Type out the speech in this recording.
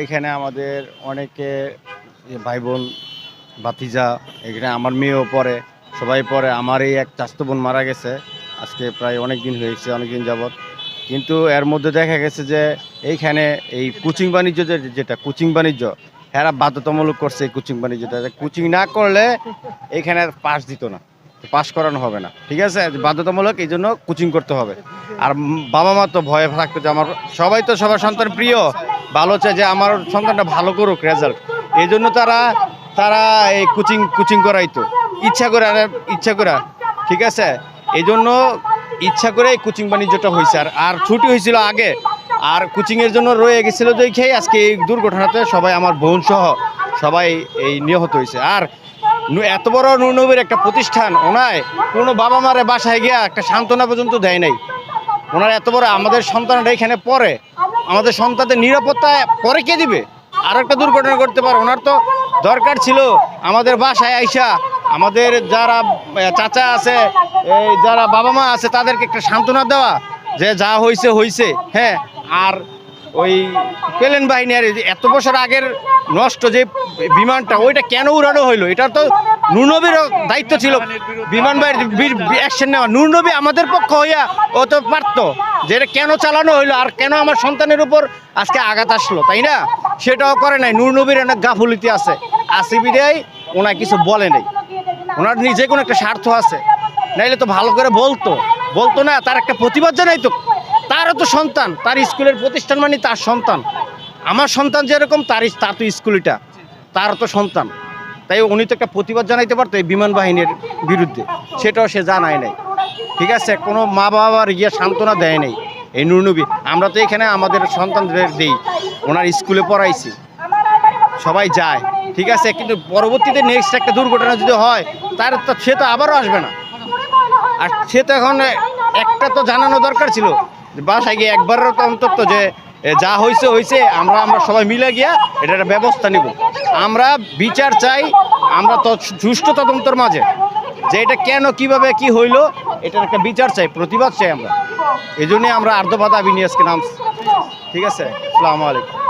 এইখানে আমাদের অনেকে ভাই বোন ভাতিজা, এখানে আমার মেয়েও পড়ে, সবাই পড়ে। আমার এই এক চাস্তো বোন মারা গেছে। আজকে প্রায় অনেক দিন হয়েছে অনেক দিন যাবৎ। কিন্তু এর মধ্যে দেখা গেছে যে, এইখানে এই কোচিং বাণিজ্য যেটা কোচিং বাণিজ্য, এরা বাধ্যতামূলক করছে এই কোচিং বাণিজ্যটা। কোচিং না করলে এইখানে পাস দিত না পাস করানো হবে না। ঠিক আছে? বাধ্যতামূলক এই জন্য কোচিং করতে হবে। আর বাবা মা তো ভয়ে থাকতো যে, আমার সবাই তো সবার সন্তান প্রিয়। ভালো চায় যে আমার সন্তানটা ভালো করুক রেজাল্ট এই জন্য তারা তারা এই কোচিং কোচিং করাইতো। ইচ্ছা করে ইচ্ছা করে, ঠিক আছে? এই জন্য ইচ্ছা করে এই কোচিং বাণিজ্যটা হয়েছে আর আর ছুটি হয়েছিল আগে। আর কোচিংয়ের জন্য রয়ে গেছিল দেখেই আজকে এই দুর্ঘটনাতে সবাই আমার বোন সহ সবাই এই নিহত হয়েছে আর এত বড় নুনবীর একটা প্রতিষ্ঠান, ওনায় কোনো বাবা মারে বাসায় গিয়া একটা সান্ত্বনা পর্যন্ত দেয় নাই। ওনার এত বড় আমাদের সন্তানরা এখানে পড়ে। আমাদের সন্তানদের নিরাপত্তা পরে কে দিবে? আর একটা দুর্ঘটনা করতে পারে। ওনার তো দরকার ছিল আমাদের বাসায় আইসা আমাদের যারা চাচা আছে যারা বাবা মা আছে, তাদেরকে একটা সান্ত্বনা দেওয়া যে যা হয়েছে হয়েছে হ্যাঁ আর ওই প্লেন বাহিনী আর এত বছর আগের নষ্ট যে বিমানটা, ওইটা কেন উড়ানো হইল? এটা তো নুরনবীর দায়িত্ব ছিল। বিমান বাহিনীর অ্যাকশন নেওয়া। নূরনবী আমাদের পক্ষ হইয়া ও তো পারতো যে কেন চালানো হইল আর কেন আমার সন্তানের উপর আজকে আঘাত আসলো, তাই না? সেটাও করে নাই। নুরনবীর অনেক গাফুলিতে আছে। আসিবিরাই ওনার কিছু বলে নাই। ওনার নিজে কোনো একটা স্বার্থ আছে। নাইলে তো ভালো করে বলতো। বলতো না, তার একটা প্রতিবাদ জানাইতো তারও তো সন্তান। তার স্কুলের প্রতিষ্ঠান মানে তার সন্তান। আমার সন্তান যেরকম তার তার তো স্কুলটা। তার তো সন্তান। তাই উনি তো একটা প্রতিবাদ জানাইতে পারতো এই বিমান বাহিনীর বিরুদ্ধে। সেটাও সে জানায় নাই। ঠিক আছে, কোনো মা বাবার গিয়ে সান্ত্বনা দেয় নাই এই নুরনবী। আমরা তো এখানে আমাদের সন্তানদের দেই, ওনার স্কুলে পড়াইছি। সবাই যায়, ঠিক আছে, কিন্তু পরবর্তীতে নেক্সট একটা দুর্ঘটনা যদি হয়, তার সে তো আবারও আসবে না। আর সে তো এখন একটা তো জানানো দরকার ছিল, বাসায় গিয়ে একবারও তো অন্তত যে যা হয়েছে হয়েছে আমরা আমরা সবাই মিলে গিয়া এটা একটা ব্যবস্থা নিব। আমরা বিচার চাই, আমরা সুষ্ঠু তদন্তর মাঝে। যে এটা কেন, কীভাবে, কি হইল, এটার একটা বিচার চাই, প্রতিবাদ চাই আমরা। এই আমরা আর্ধবাদা বিনিয়াসকে নাম ঠিক আছে? আসসালামু আলাইকুম।